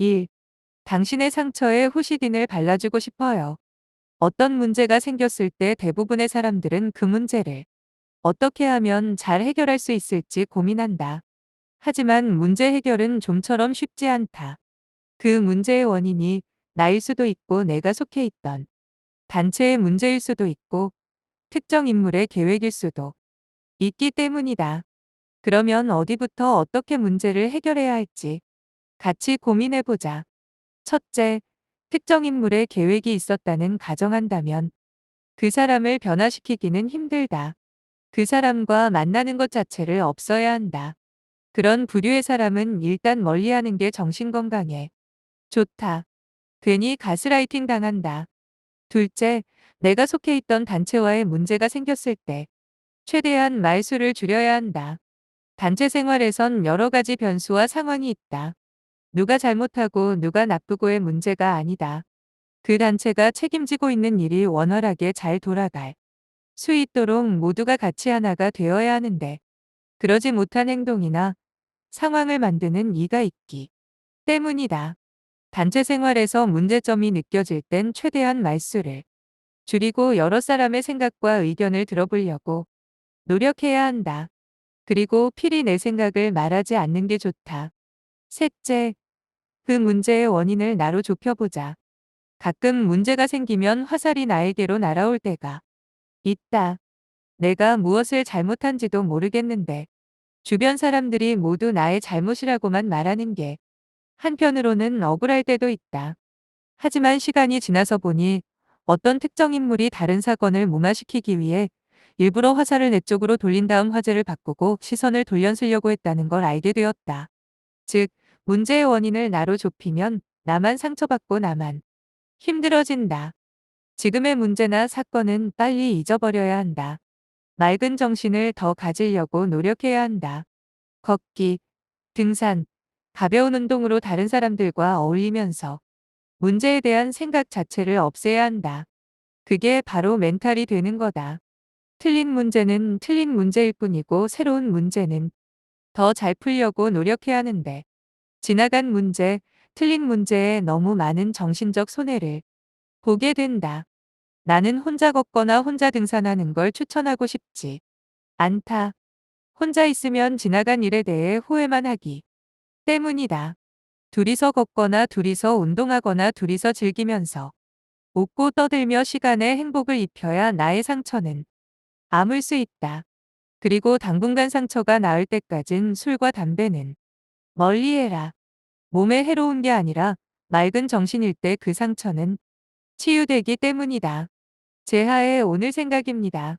1. 당신의 상처에 후시딘을 발라주고 싶어요. 어떤 문제가 생겼을 때 대부분의 사람들은 그 문제를 어떻게 하면 잘 해결할 수 있을지 고민한다. 하지만 문제 해결은 좀처럼 쉽지 않다. 그 문제의 원인이 나일 수도 있고 내가 속해 있던 단체의 문제일 수도 있고 특정 인물의 계획일 수도 있기 때문이다. 그러면 어디부터 어떻게 문제를 해결해야 할지 같이 고민해보자. 첫째, 특정 인물의 계획이 있었다는 가정한다면 그 사람을 변화시키기는 힘들다. 그 사람과 만나는 것 자체를 없어야 한다. 그런 부류의 사람은 일단 멀리하는 게 정신건강에 좋다. 괜히 가스라이팅 당한다. 둘째, 내가 속해 있던 단체와의 문제가 생겼을 때 최대한 말수를 줄여야 한다. 단체 생활에선 여러 가지 변수와 상황이 있다. 누가 잘못하고 누가 나쁘고의 문제가 아니다. 그 단체가 책임지고 있는 일이 원활하게 잘 돌아갈 수 있도록 모두가 같이 하나가 되어야 하는데 그러지 못한 행동이나 상황을 만드는 이가 있기 때문이다. 단체 생활에서 문제점이 느껴질 땐 최대한 말수를 줄이고 여러 사람의 생각과 의견을 들어보려고 노력해야 한다. 그리고 필히 내 생각을 말하지 않는 게 좋다. 셋째, 그 문제의 원인을 나로 좁혀보자. 가끔 문제가 생기면 화살이 나에게로 날아올 때가 있다. 내가 무엇을 잘못한지도 모르겠는데 주변 사람들이 모두 나의 잘못이라고만 말하는 게 한편으로는 억울할 때도 있다. 하지만 시간이 지나서 보니 어떤 특정 인물이 다른 사건을 무마시키기 위해 일부러 화살을 내 쪽으로 돌린 다음 화제를 바꾸고 시선을 돌려쓰려고 했다는 걸 알게 되었다. 즉, 문제의 원인을 나로 좁히면 나만 상처받고 나만 힘들어진다. 지금의 문제나 사건은 빨리 잊어버려야 한다. 맑은 정신을 더 가지려고 노력해야 한다. 걷기, 등산, 가벼운 운동으로 다른 사람들과 어울리면서 문제에 대한 생각 자체를 없애야 한다. 그게 바로 멘탈이 되는 거다. 틀린 문제는 틀린 문제일 뿐이고 새로운 문제는 더 잘 풀려고 노력해야 하는데 지나간 문제, 틀린 문제에 너무 많은 정신적 손해를 보게 된다. 나는 혼자 걷거나 혼자 등산하는 걸 추천하고 싶지 않다. 혼자 있으면 지나간 일에 대해 후회만 하기 때문이다. 둘이서 걷거나 둘이서 운동하거나 둘이서 즐기면서 웃고 떠들며 시간에 행복을 입혀야 나의 상처는 아물 수 있다. 그리고 당분간 상처가 나을 때까진 술과 담배는 멀리해라. 몸에 해로운 게 아니라 맑은 정신일 때 그 상처는 치유되기 때문이다. 제하의 오늘 생각입니다.